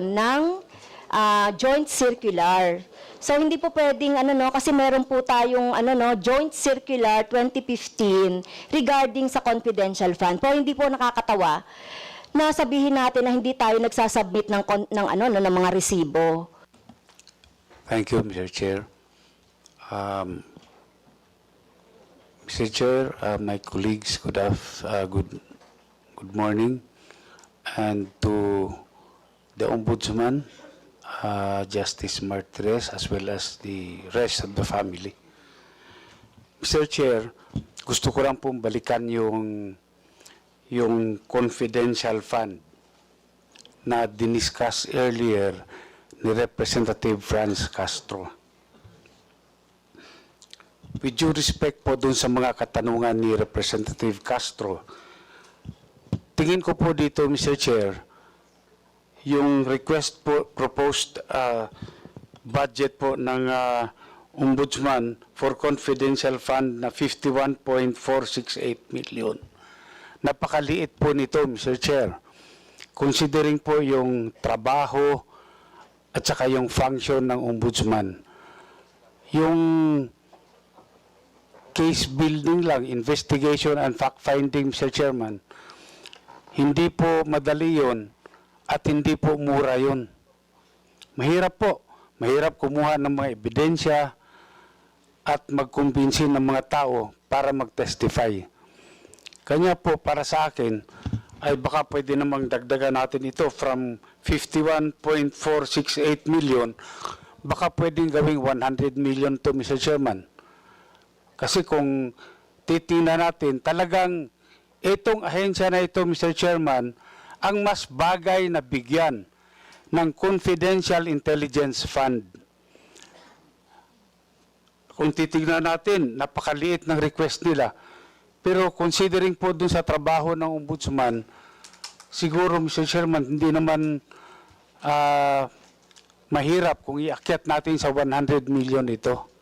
ng ah, joint circular. So hindi po pwedeng ano no kasi meron po tayong ano no joint circular 2015 regarding sa confidential fund. Po hindi po nakakatawa na sabihin natin na hindi tayo nagsasubmit ng ng ano no ng mga resibo. Thank you, Mr. Chair. Um, Mr. Chair, uh, my colleagues, good, af- uh, good, good morning. And to the Ombudsman, uh, Justice Martires, as well as the rest of the family. Mr. Chair, gusto ko lang pong balikan yung, yung confidential fund na diniscuss earlier ni Representative Franz Castro. With due respect po dun sa mga katanungan ni Representative Castro, tingin ko po dito, Mr. Chair, yung request po, proposed uh, budget po ng uh, Ombudsman for confidential fund na 51.468 million. Napakaliit po nito, Mr. Chair considering po yung trabaho at saka yung function ng ombudsman. Yung case building lang, investigation and fact-finding, Mr. Chairman, hindi po madali yon at hindi po mura yon. Mahirap po. Mahirap kumuha ng mga ebidensya at magkumbinsin ng mga tao para mag-testify. Kanya po, para sa akin, ay baka pwede namang dagdagan natin ito from 51.468 million, baka pwedeng gawing 100 million to, Mr. Chairman. Kasi kung titingnan natin, talagang itong ahensya na ito, Mr. Chairman, ang mas bagay na bigyan ng Confidential Intelligence Fund. Kung titingnan natin, napakaliit ng request nila. Pero considering po dun sa trabaho ng ombudsman, siguro, Mr. Chairman, hindi naman ah, mahirap kung iakyat natin sa 100 million ito.